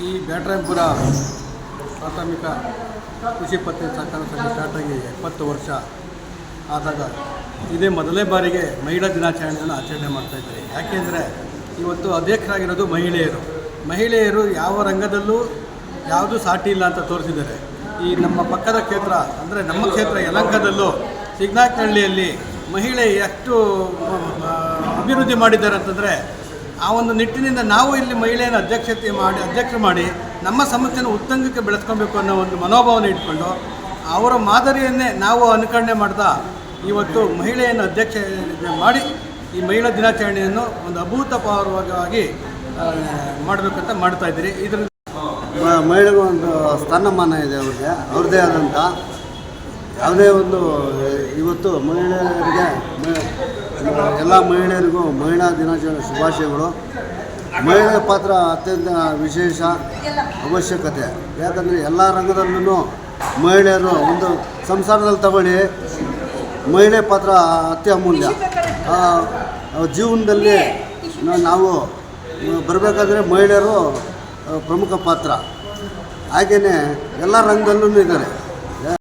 ಈ ಬ್ಯಾಟ್ರಾಯಪುರ ಪ್ರಾಥಮಿಕ ಕೃಷಿ ಪತ್ತಿನ ಸಹಕಾರ ಸಂಘ ಸ್ಟಾರ್ಟ್ ಆಗಿ ಎಪ್ಪತ್ತು ವರ್ಷ ಆದಾಗ ಇದೇ ಮೊದಲನೇ ಬಾರಿಗೆ ಮಹಿಳಾ ದಿನಾಚರಣೆಯನ್ನು ಆಚರಣೆ ಮಾಡ್ತಾಯಿದ್ದಾರೆ ಯಾಕೆಂದರೆ ಇವತ್ತು ಅಧ್ಯಕ್ಷರಾಗಿರೋದು ಮಹಿಳೆಯರು. ಮಹಿಳೆಯರು ಯಾವ ರಂಗದಲ್ಲೂ ಯಾವುದೂ ಸಾಟಿ ಇಲ್ಲ ಅಂತ ತೋರಿಸಿದ್ದಾರೆ. ಈ ನಮ್ಮ ಪಕ್ಕದ ಕ್ಷೇತ್ರ ಅಂದರೆ ನಮ್ಮ ಕ್ಷೇತ್ರ ಯಲಂಕದಲ್ಲೂ ಸಿಗ್ನಾಕ್ನಹಳ್ಳಿಯಲ್ಲಿ ಮಹಿಳೆ ಎಷ್ಟು ಅಭಿವೃದ್ಧಿ ಮಾಡಿದ್ದಾರೆ ಅಂತಂದರೆ ಆ ಒಂದು ನಿಟ್ಟಿನಿಂದ ನಾವು ಇಲ್ಲಿ ಮಹಿಳೆಯನ್ನು ಅಧ್ಯಕ್ಷತೆ ಮಾಡಿ ಅಧ್ಯಕ್ಷ ಮಾಡಿ ನಮ್ಮ ಸಮಸ್ಯೆಯನ್ನು ಉತ್ತಂಗಕ್ಕೆ ಬೆಳೆಸ್ಕೊಬೇಕು ಅನ್ನೋ ಒಂದು ಮನೋಭಾವನೆ ಇಟ್ಕೊಂಡು ಅವರ ಮಾದರಿಯನ್ನೇ ನಾವು ಅನುಕರಣೆ ಮಾಡ್ತಾ ಇವತ್ತು ಮಹಿಳೆಯನ್ನು ಅಧ್ಯಕ್ಷ ಮಾಡಿ ಈ ಮಹಿಳಾ ದಿನಾಚರಣೆಯನ್ನು ಒಂದು ಅಭೂತಪೂರ್ವಕವಾಗಿ ಮಾಡಬೇಕಂತ ಮಾಡ್ತಾ ಇದ್ದೀರಿ. ಇದರಿಂದ ಮ- ಮಹಿಳೆಗೂ ಒಂದು ಸ್ಥಾನಮಾನ ಇದೆ ಅವ್ರಿಗೆ, ಅವ್ರದ್ದೇ ಆದಂಥ ಯಾವುದೇ ಒಂದು, ಇವತ್ತು ಮಹಿಳೆಯರಿಗೆ ಎಲ್ಲ ಮಹಿಳೆಯರಿಗೂ ಮಹಿಳಾ ದಿನಾಚರಣೆ ಶುಭಾಶಯಗಳು. ಮಹಿಳೆಯ ಪಾತ್ರ ಅತ್ಯಂತ ವಿಶೇಷ, ಅವಶ್ಯಕತೆ. ಯಾಕಂದರೆ ಎಲ್ಲ ರಂಗದಲ್ಲೂ ಮಹಿಳೆಯರು ಒಂದು ಸಂಸಾರದಲ್ಲಿ ತಗೊಳ್ಳಿ, ಮಹಿಳೆ ಪಾತ್ರ ಅತ್ಯಮೂಲ್ಯ. ಅಮೂಲ್ಯ ಜೀವನದಲ್ಲಿ ನಾವು ಬರಬೇಕಾದ್ರೆ ಮಹಿಳೆಯರು ಪ್ರಮುಖ ಪಾತ್ರ. ಹಾಗೆಯೇ ಎಲ್ಲ ರಂಗದಲ್ಲೂ ಇದ್ದಾರೆ.